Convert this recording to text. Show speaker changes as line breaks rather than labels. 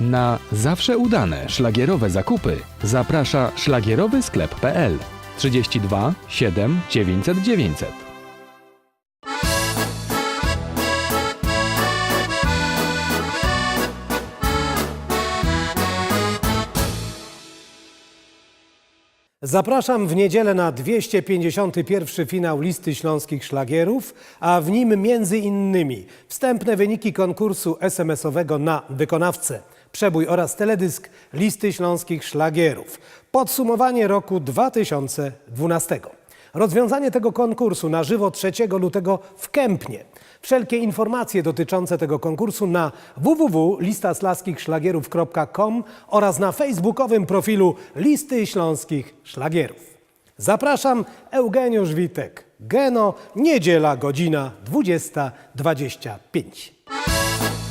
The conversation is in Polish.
Na zawsze udane szlagierowe zakupy zaprasza szlagierowy sklep.pl 32 7 900 900.
Zapraszam w niedzielę na 251 finał listy śląskich szlagierów, a w nim między innymi wstępne wyniki konkursu SMS-owego na wykonawcę, przebój oraz teledysk listy śląskich szlagierów, podsumowanie roku 2012. Rozwiązanie tego konkursu na żywo 3 lutego w Kępnie. Wszelkie informacje dotyczące tego konkursu na www.listaslaskich.szlagierów.com oraz na facebookowym profilu Listy Śląskich Szlagierów. Zapraszam, Eugeniusz Witek. Geno, niedziela, godzina 20.25.